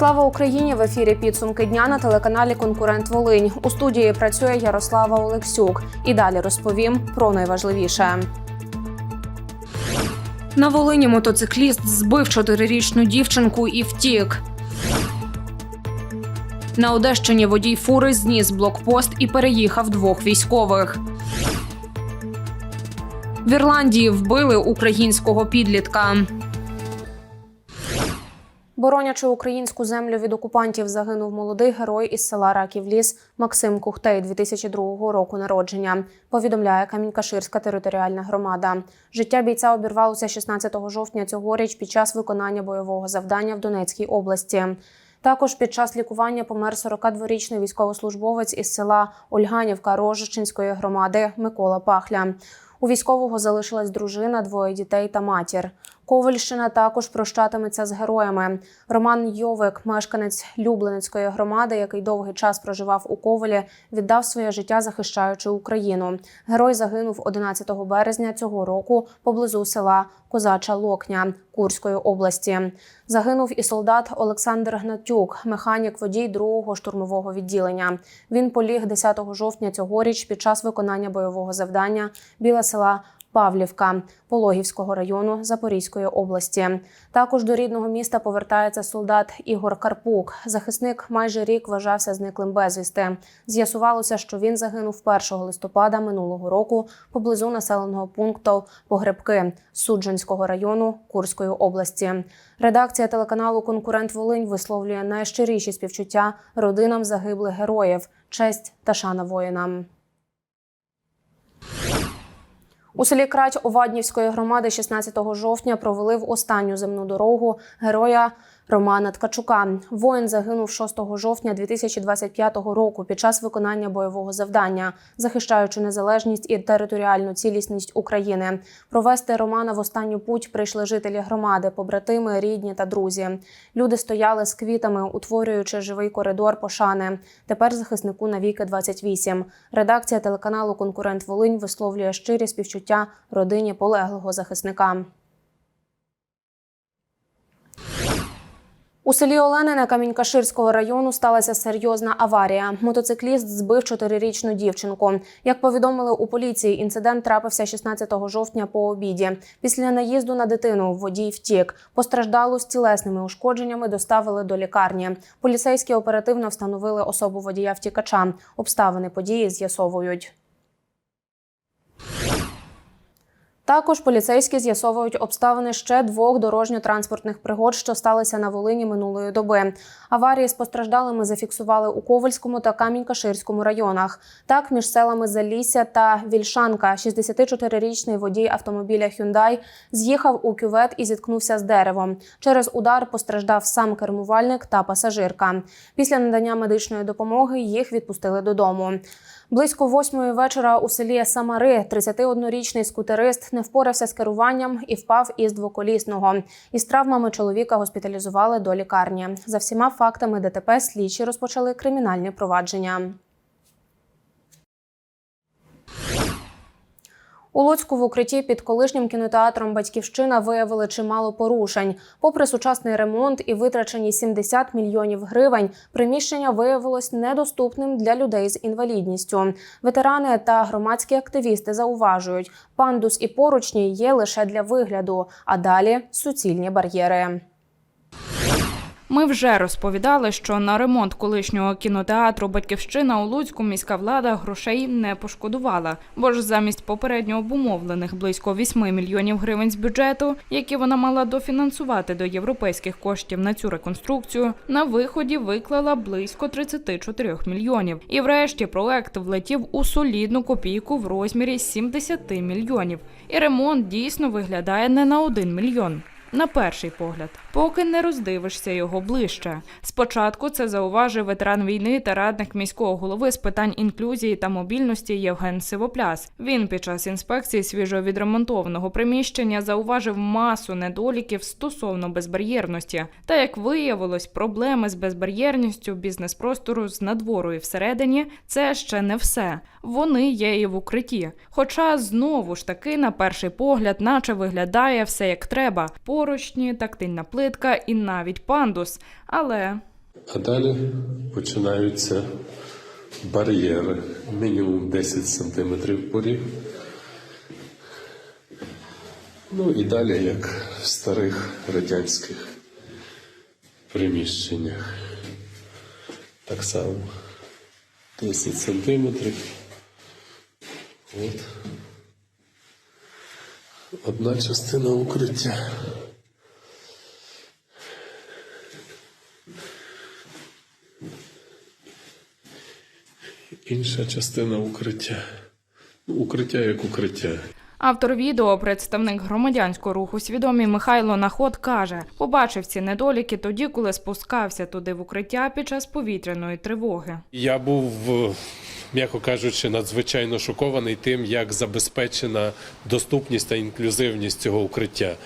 Слава Україні! В ефірі підсумки дня на телеканалі Конкурент Волинь. У студії працює Ярослава Олексюк. І далі розповім про найважливіше. На Волині мотоцикліст збив чотирирічну дівчинку і втік. На Одещині водій фури зніс блокпост і переїхав двох військових. В Ірландії вбили українського підлітка. Боронячи українську землю від окупантів, загинув молодий герой із села Раків-Ліс Максим Кухтей 2002 року народження. Повідомляє Камінькаширська територіальна громада. Життя бійця обірвалося 16 жовтня цьогоріч під час виконання бойового завдання в Донецькій області. Також під час лікування помер 42-річний військовослужбовець із села Ольганівка Рожичинської громади Микола Пахля. У військового залишилась дружина, двоє дітей та матір. Ковальщина також прощатиметься з героями. Роман Йовик, мешканець Любленицької громади, який довгий час проживав у Ковалі, віддав своє життя, захищаючи Україну. Герой загинув 11 березня цього року поблизу села Козача Локня Курської області. Загинув і солдат Олександр Гнатюк, механік водій другого штурмового відділення. Він поліг 10 жовтня цьогоріч під час виконання бойового завдання біля села Павлівка Пологівського району Запорізької області. Також до рідного міста повертається солдат Ігор Карпук. Захисник майже рік вважався зниклим безвісти. З'ясувалося, що він загинув 1 листопада минулого року поблизу населеного пункту Погребки Судженського району Курської області. Редакція телеканалу Конкурент Волинь висловлює найщиріші співчуття родинам загиблих героїв, честь та шана воїнам. У селі Крать Оваднівської громади 16 жовтня провели в останню земну дорогу героя Романа Ткачука. Воїн загинув 6 жовтня 2025 року під час виконання бойового завдання, захищаючи незалежність і територіальну цілісність України. Провести Романа в останню путь прийшли жителі громади, побратими, рідні та друзі. Люди стояли з квітами, утворюючи живий коридор пошани. Тепер захиснику навіки 28. Редакція телеканалу Конкурент Волинь висловлює щирі співчуття родині полеглого захисника. У селі Оленине Камінькаширського району сталася серйозна аварія. Мотоцикліст збив чотирирічну дівчинку. Як повідомили у поліції, інцидент трапився 16 жовтня по обіді. Після наїзду на дитину водій втік. Постраждалу з тілесними ушкодженнями доставили до лікарні. Поліцейські оперативно встановили особу водія втікача. Обставини події з'ясовують. Також поліцейські з'ясовують обставини ще двох дорожньо-транспортних пригод, що сталися на Волині минулої доби. Аварії з постраждалими зафіксували у Ковальському та Камінь-Каширському районах. Так, між селами Залісся та Вільшанка 64-річний водій автомобіля Hyundai з'їхав у кювет і зіткнувся з деревом. Через удар постраждав сам кермувальник та пасажирка. Після надання медичної допомоги їх відпустили додому. Близько восьмої вечора у селі Самари 31-річний скутерист не впорався з керуванням і впав із двоколісного. Із травмами чоловіка госпіталізували до лікарні. За всіма фактами ДТП слідчі розпочали кримінальні провадження. У Луцьку в укритті під колишнім кінотеатром Батьківщина виявили чимало порушень. Попри сучасний ремонт і витрачені 70 мільйонів гривень, приміщення виявилось недоступним для людей з інвалідністю. Ветерани та громадські активісти зауважують, пандус і поручні є лише для вигляду, а далі суцільні бар'єри. Ми вже розповідали, що на ремонт колишнього кінотеатру Батьківщина у Луцьку міська влада грошей не пошкодувала, бо ж замість попередньо обумовлених близько 8 мільйонів гривень з бюджету, які вона мала дофінансувати до європейських коштів на цю реконструкцію, на виході виклала близько 34 мільйонів. І врешті проект влетів у солідну копійку в розмірі 70 мільйонів. І ремонт дійсно виглядає не на 1 мільйон. На перший погляд, поки не роздивишся його ближче. Спочатку це зауважив ветеран війни та радник міського голови з питань інклюзії та мобільності Євген Сивопляс. Він під час інспекції свіжовідремонтованого приміщення зауважив масу недоліків стосовно безбар'єрності. Та як виявилось, проблеми з безбар'єрністю бізнес-простору з надвору і всередині це ще не все. Вони є і в укритті. Хоча знову ж таки, на перший погляд, наче виглядає все як треба поручні, тактильна плитка і навіть пандус. Але А далі починаються бар'єри. Мінімум 10 см поріг. Ну і далі, як в старих радянських приміщеннях. Так само 10 сантиметрів. От. Одна частина укриття. Інша частина укриття. Ну, укриття як укриття. Автор відео, представник громадянського руху свідомі Михайло Наход каже, побачив ці недоліки тоді, коли спускався туди в укриття під час повітряної тривоги. Я був, е, м'яко кажучи, надзвичайно шокований тим, як забезпечена доступність та інклюзивність цього укриття.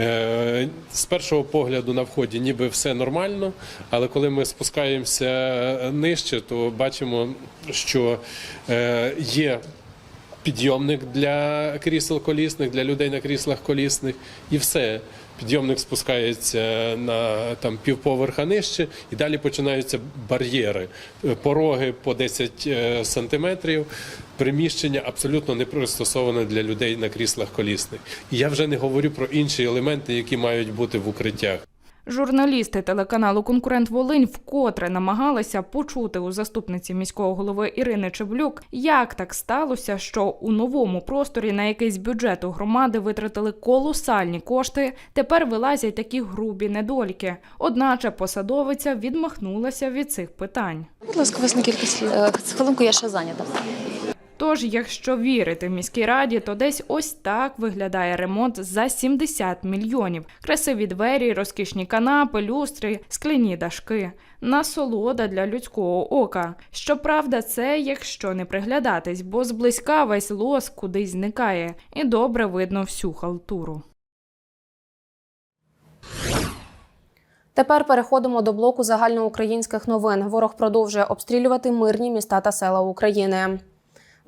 Е, З першого погляду на вході ніби все нормально, але коли ми спускаємося нижче, то бачимо, що е, є підйомник для крісел колісних, для людей на кріслах колісних, і все. Підйомник спускається на там півповерха нижче, і далі починаються бар'єри, пороги по 10 е, сантиметрів. Приміщення абсолютно не пристосоване для людей на кріслах колісних. І я вже не говорю про інші елементи, які мають бути в укриттях. Журналісти телеканалу Конкурент Волинь вкотре намагалися почути у заступниці міського голови Ірини Чеблюк, як так сталося, що у новому просторі на якийсь бюджет у громади витратили колосальні кошти. Тепер вилазять такі грубі недоліки. Одначе посадовиця відмахнулася від цих питань. Будь ласка, вас на кілька слів- е, хвилинку, я ще зайнята. Тож, якщо вірити міській раді, то десь ось так виглядає ремонт за 70 мільйонів. Красиві двері, розкішні канапи, люстри, скляні дашки. Насолода для людського ока. Щоправда, це якщо не приглядатись, бо зблизька весь лос кудись зникає, і добре видно всю халтуру. Тепер переходимо до блоку загальноукраїнських новин. Ворог продовжує обстрілювати мирні міста та села України.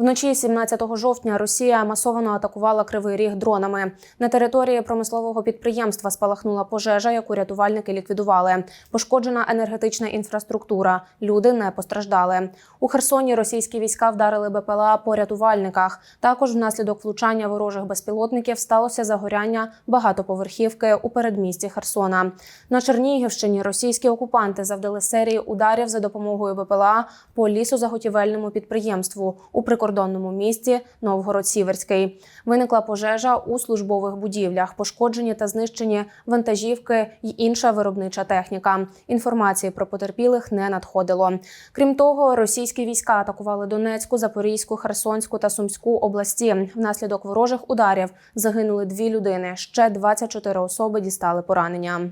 Вночі 17 жовтня Росія масово атакувала Кривий Ріг дронами. На території промислового підприємства спалахнула пожежа, яку рятувальники ліквідували. Пошкоджена енергетична інфраструктура. Люди не постраждали. У Херсоні російські війська вдарили БПЛА по рятувальниках. Також внаслідок влучання ворожих безпілотників сталося загоряння багатоповерхівки у передмісті Херсона. На Чернігівщині російські окупанти завдали серії ударів за допомогою БПЛА по лісозаготівельному підприємству у прикордонному місті Новгород-Сіверський. Виникла пожежа у службових будівлях, пошкоджені та знищені вантажівки й інша виробнича техніка. Інформації про потерпілих не надходило. Крім того, російські війська атакували Донецьку, Запорізьку, Херсонську та Сумську області. Внаслідок ворожих ударів загинули дві людини. Ще 24 особи дістали поранення.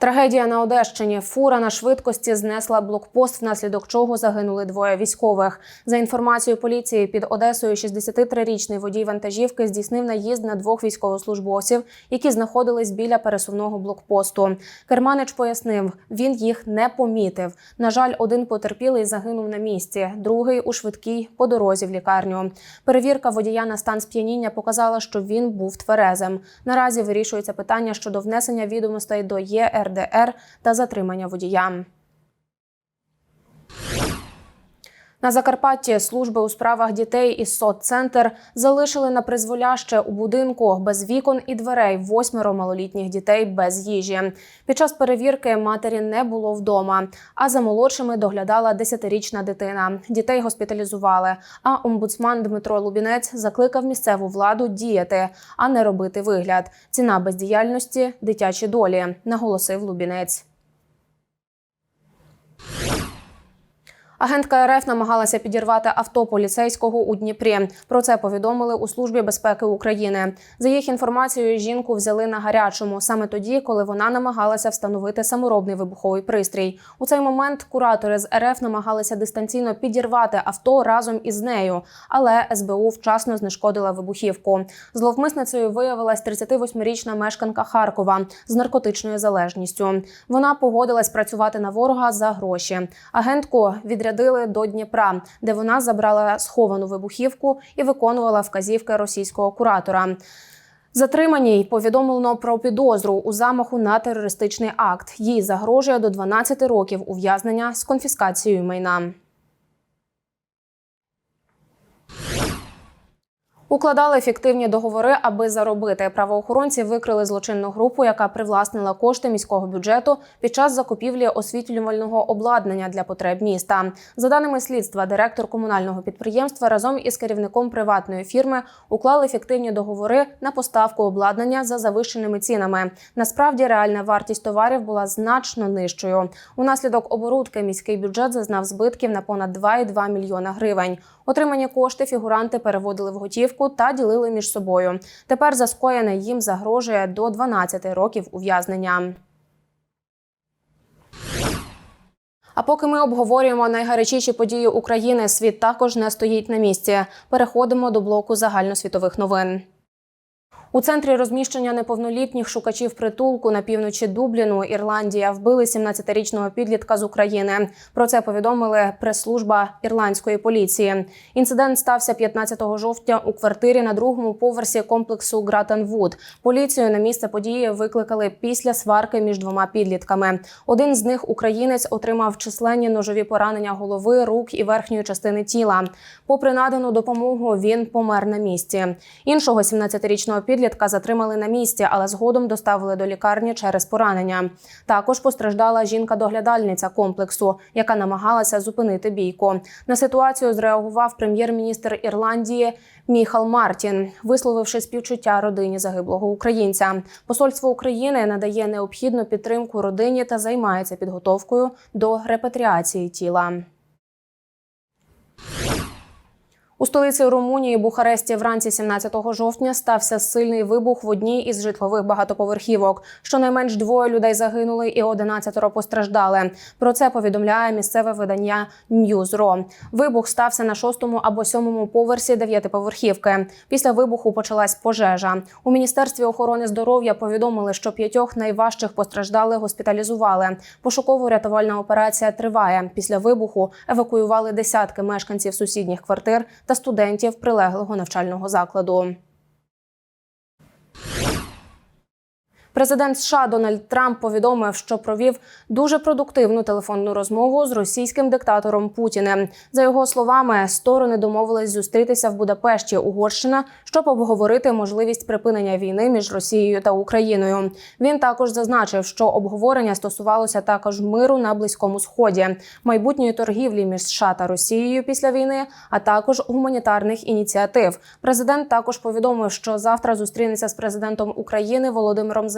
Трагедія на Одещині. Фура на швидкості знесла блокпост, внаслідок чого загинули двоє військових. За інформацією поліції, під Одесою 63-річний водій вантажівки здійснив наїзд на двох військовослужбовців, які знаходились біля пересувного блокпосту. Керманич пояснив, він їх не помітив. На жаль, один потерпілий загинув на місці, другий у швидкій по дорозі в лікарню. Перевірка водія на стан сп'яніння показала, що він був тверезим. Наразі вирішується питання щодо внесення відомостей до ЄРДР та затримання водія. На Закарпатті служби у справах дітей і соццентр залишили на призволяще у будинку без вікон і дверей восьмеро малолітніх дітей без їжі. Під час перевірки матері не було вдома, а за молодшими доглядала десятирічна дитина. Дітей госпіталізували. А омбудсман Дмитро Лубінець закликав місцеву владу діяти, а не робити вигляд. Ціна бездіяльності дитячі долі, наголосив Лубінець. Агентка РФ намагалася підірвати авто поліцейського у Дніпрі. Про це повідомили у службі безпеки України. За їх інформацією, жінку взяли на гарячому саме тоді, коли вона намагалася встановити саморобний вибуховий пристрій. У цей момент куратори з РФ намагалися дистанційно підірвати авто разом із нею, але СБУ вчасно знешкодила вибухівку. Зловмисницею виявилась 38-річна мешканка Харкова з наркотичною залежністю. Вона погодилась працювати на ворога за гроші. Агентку відрядили до Дніпра, де вона забрала сховану вибухівку і виконувала вказівки російського куратора. Затриманій повідомлено про підозру у замаху на терористичний акт. Їй загрожує до 12 років ув'язнення з конфіскацією майна. Укладали фіктивні договори, аби заробити. Правоохоронці викрили злочинну групу, яка привласнила кошти міського бюджету під час закупівлі освітлювального обладнання для потреб міста. За даними слідства, директор комунального підприємства разом із керівником приватної фірми уклали фіктивні договори на поставку обладнання за завищеними цінами. Насправді реальна вартість товарів була значно нижчою. Унаслідок оборудки міський бюджет зазнав збитків на понад 2,2 мільйона гривень. Отримані кошти фігуранти переводили в готівку та ділили між собою. Тепер за скоєне їм загрожує до 12 років ув'язнення. А поки ми обговорюємо найгарячіші події України, світ також не стоїть на місці. Переходимо до блоку загальносвітових новин. У центрі розміщення неповнолітніх шукачів притулку на півночі Дубліну, Ірландія, вбили 17-річного підлітка з України. Про це повідомили прес-служба ірландської поліції. Інцидент стався 15 жовтня у квартирі на другому поверсі комплексу Гратенвуд. Поліцію на місце події викликали після сварки між двома підлітками. Один з них, українець, отримав численні ножові поранення голови, рук і верхньої частини тіла. Попри надану допомогу, він помер на місці. Іншого 17-річного підлітка затримали на місці, але згодом доставили до лікарні через поранення. Також постраждала жінка-доглядальниця комплексу, яка намагалася зупинити бійку. На ситуацію зреагував прем'єр-міністр Ірландії Міхал Мартін, висловивши співчуття родині загиблого українця. Посольство України надає необхідну підтримку родині та займається підготовкою до репатріації тіла. У столиці Румунії Бухаресті вранці 17 жовтня стався сильний вибух в одній із житлових багатоповерхівок. Щонайменш двоє людей загинули і 11 постраждали. Про це повідомляє місцеве видання Newsro. Вибух стався на шостому або сьомому поверсі дев'ятиповерхівки. Після вибуху почалась пожежа. У міністерстві охорони здоров'я повідомили, що п'ятьох найважчих постраждалих госпіталізували. Пошуково-рятувальна операція триває. Після вибуху евакуювали десятки мешканців сусідніх квартир та студентів прилеглого навчального закладу. Президент США Дональд Трамп повідомив, що провів дуже продуктивну телефонну розмову з російським диктатором Путіним. За його словами, сторони домовились зустрітися в Будапешті, Угорщина, щоб обговорити можливість припинення війни між Росією та Україною. Він також зазначив, що обговорення стосувалося також миру на близькому сході, майбутньої торгівлі між США та Росією після війни, а також гуманітарних ініціатив. Президент також повідомив, що завтра зустрінеться з президентом України Володимиром